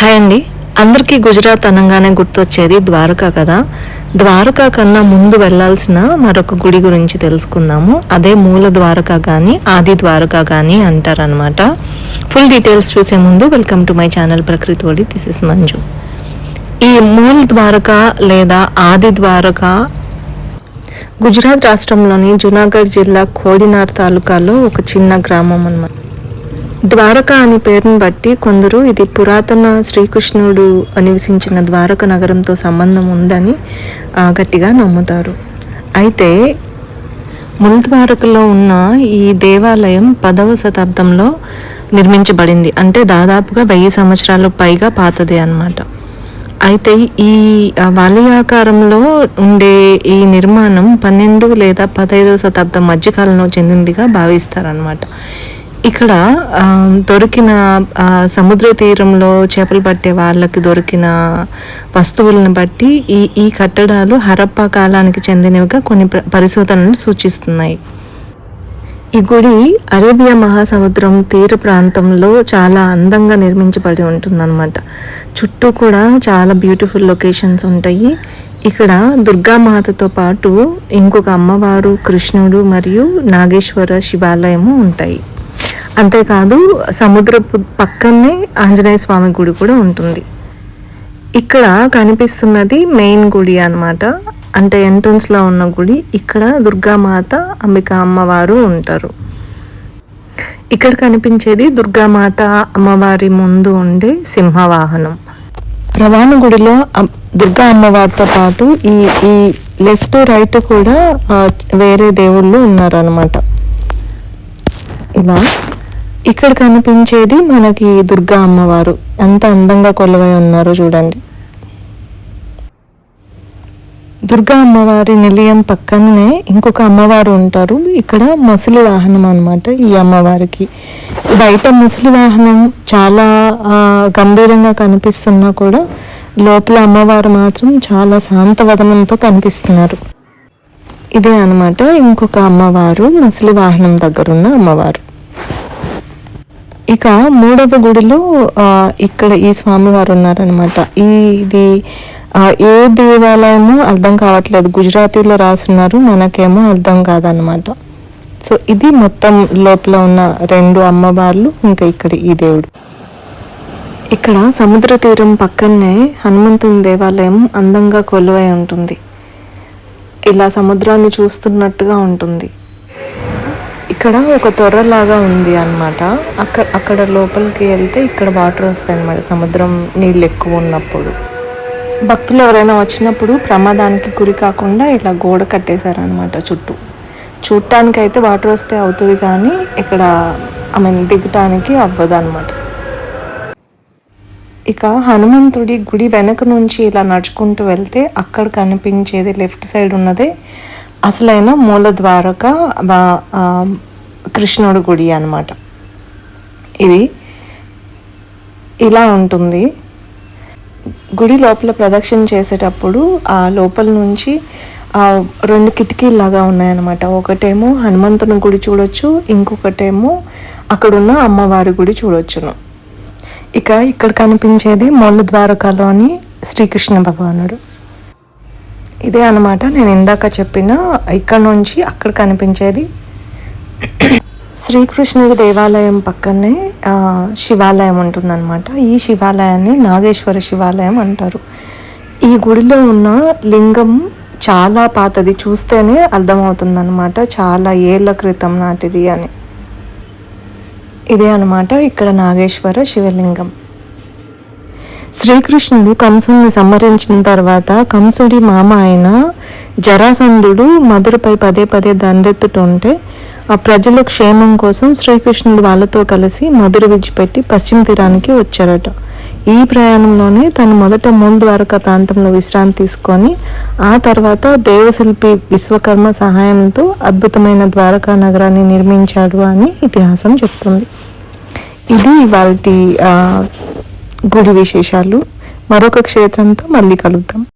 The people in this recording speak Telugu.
హాయ్ అండి. అందరికీ గుజరాత్ అనగానే గుర్తొచ్చేది ద్వారకా కదా. ద్వారకా కన్నా ముందు వెళ్ళాల్సిన మరొక గుడి గురించి తెలుసుకుందాము. అదే మూల ద్వారకా కానీ ఆది ద్వారకా కానీ అంటారనమాట ఫుల్ డీటెయిల్స్ చూసే ముందు వెల్కమ్ టు మై ఛానల్ ప్రకృతి ఒడి దిస్ ఇస్ మంజు ఈ మూల ద్వారకా లేదా ఆది ద్వారకా గుజరాత్ రాష్ట్రంలోని జునాగఢ్ జిల్లా కోడినార్ తాలూకాలో ఒక చిన్న గ్రామం అన్నమాట. ద్వారక అనే పేరును బట్టి కొందరు ఇది పురాతన శ్రీకృష్ణుడు నివసించిన ద్వారక నగరంతో సంబంధం ఉందని గట్టిగా నమ్ముతారు. అయితే ముల్ద్వారకలో ఉన్న ఈ దేవాలయం పదవ శతాబ్దంలో నిర్మించబడింది. అంటే దాదాపుగా వెయ్యి సంవత్సరాలు పైగా పాతదే అన్నమాట. అయితే ఈ ఆ, వలయాకారంలో ఉండే ఈ నిర్మాణం పన్నెండు లేదా పదహైదవ శతాబ్దం మధ్యకాలంలో చెందిందిగా భావిస్తారనమాట ఇక్కడ దొరికిన సముద్ర తీరంలో చేపలు పట్టే వాళ్ళకి దొరికిన వస్తువులను బట్టి ఈ ఈ కట్టడాలు హరప్పా కాలానికి చెందినవిగా కొన్ని పరిశోధనలు సూచిస్తున్నాయి. ఈ గుడి అరేబియా మహాసముద్రం తీర ప్రాంతంలో చాలా అందంగా నిర్మించబడి ఉంటుందన్నమాట. చుట్టూ కూడా చాలా బ్యూటిఫుల్ లొకేషన్స్ ఉంటాయి. ఇక్కడ దుర్గామాతతో పాటు ఇంకొక అమ్మవారు కృష్ణుడు మరియు నాగేశ్వర శివాలయము ఉంటాయి. అంతేకాదు సముద్రపు పక్కనే ఆంజనేయ స్వామి గుడి కూడా ఉంటుంది. ఇక్కడ కనిపిస్తున్నది మెయిన్ గుడి అనమాట అంటే ఎంట్రన్స్లో ఉన్న గుడి. ఇక్కడ దుర్గామాత అంబిక అమ్మవారు ఉంటారు. ఇక్కడ కనిపించేది దుర్గామాత అమ్మవారి ముందు ఉండే సింహవాహనం. ప్రధాన గుడిలో దుర్గా అమ్మవారితో పాటు ఈ ఈ లెఫ్ట్ రైట్ కూడా వేరే దేవుళ్ళు ఉన్నారనమాట ఇలా. ఇక్కడ కనిపించేది మనకి దుర్గా అమ్మవారు. ఎంత అందంగా కొలువై ఉన్నారో చూడండి. దుర్గా అమ్మవారి నిలయం పక్కనే ఇంకొక అమ్మవారు ఉంటారు. ఇక్కడ ముసలి వాహనం అనమాట ఈ అమ్మవారికి. బయట ముసలి వాహనం చాలా గంభీరంగా కనిపిస్తున్నా కూడా లోపల అమ్మవారు మాత్రం చాలా శాంతవదనంతో కనిపిస్తున్నారు. ఇదే అనమాట ఇంకొక అమ్మవారు ముసలి వాహనం దగ్గరున్న అమ్మవారు. ఇక మూడవ గుడిలో ఇక్కడ ఈ స్వామివారు ఉన్నారనమాట ఈ ఇది ఏ దేవాలయమో అర్థం కావట్లేదు. గుజరాతీలో రాసున్నారు మనకేమో అర్థం కాదనమాట సో ఇది మొత్తం లోపల ఉన్న రెండు అమ్మవార్లు ఇంకా ఇక్కడ ఈ దేవుడు. ఇక్కడ సముద్ర తీరం పక్కనే హనుమంతుని దేవాలయం అందంగా కొలువై ఉంటుంది. ఇలా సముద్రాన్ని చూస్తున్నట్టుగా ఉంటుంది. ఇక్కడ ఒక తొర్రలాగా ఉంది అన్నమాట. అక్కడ అక్కడ లోపలికి వెళ్తే ఇక్కడ వాటర్ వస్తాయి అన్నమాట సముద్రం నీళ్ళు ఎక్కువ ఉన్నప్పుడు. భక్తులు ఎవరైనా వచ్చినప్పుడు ప్రమాదానికి గురి కాకుండా ఇలా గోడ కట్టేశారనమాట చుట్టూ. చూడటానికి అయితే వాటర్ వస్తే అవుతుంది కానీ ఇక్కడ ఐ మీన్ దిగటానికి అవ్వదు అనమాట ఇక హనుమంతుడి గుడి వెనక నుంచి ఇలా నడుచుకుంటూ వెళ్తే అక్కడ కనిపించేది లెఫ్ట్ సైడ్ ఉన్నదే. అసలైన మూల ద్వారక కృష్ణుడి గుడి అనమాట ఇది ఇలా ఉంటుంది. గుడి లోపల ప్రదక్షిణ చేసేటప్పుడు ఆ లోపల నుంచి ఆ రెండు కిటికీలాగా ఉన్నాయన్నమాట. ఒకటేమో హనుమంతుని గుడి చూడొచ్చు ఇంకొకటేమో అక్కడున్న అమ్మవారి గుడి చూడొచ్చును. ఇక ఇక్కడ కనిపించేది మూల ద్వారకాలోని శ్రీకృష్ణ భగవానుడు. ఇదే అనమాట నేను ఇందాక చెప్పిన ఇక్కడ నుంచి అక్కడ కనిపించేది శ్రీకృష్ణుడి దేవాలయం పక్కనే శివాలయం ఉంటుందన్నమాట. ఈ శివాలయాన్ని నాగేశ్వర శివాలయం అంటారు. ఈ గుడిలో ఉన్న లింగం చాలా పాతది. చూస్తేనే అర్థమవుతుందన్నమాట. చాలా ఏళ్ళ క్రితం నాటిది అని. ఇదే అనమాట ఇక్కడ నాగేశ్వర శివలింగం. శ్రీకృష్ణుడు కంసుని సంహరించిన తర్వాత కంసుడి మామ అయిన జరాసంధుడు మధురపై పదే పదే దండెత్తుతుంటే ఆ ప్రజల క్షేమం కోసం శ్రీకృష్ణుడు వాళ్ళతో కలిసి మధుర విడిచిపెట్టి పశ్చిమ తీరానికి వచ్చారట. ఈ ప్రయాణంలోనే తను మొదట మూల ద్వారకా ప్రాంతంలో విశ్రాంతి తీసుకొని ఆ తర్వాత దేవశిల్పి విశ్వకర్మ సహాయంతో అద్భుతమైన ద్వారకా నగరాన్ని నిర్మించాడు అని ఇతిహాసం చెప్తుంది. ఇది వాళ్ళ గుడి విశేషాలు. మరొక క్షేత్రంతో మళ్ళీ కలుద్దాం.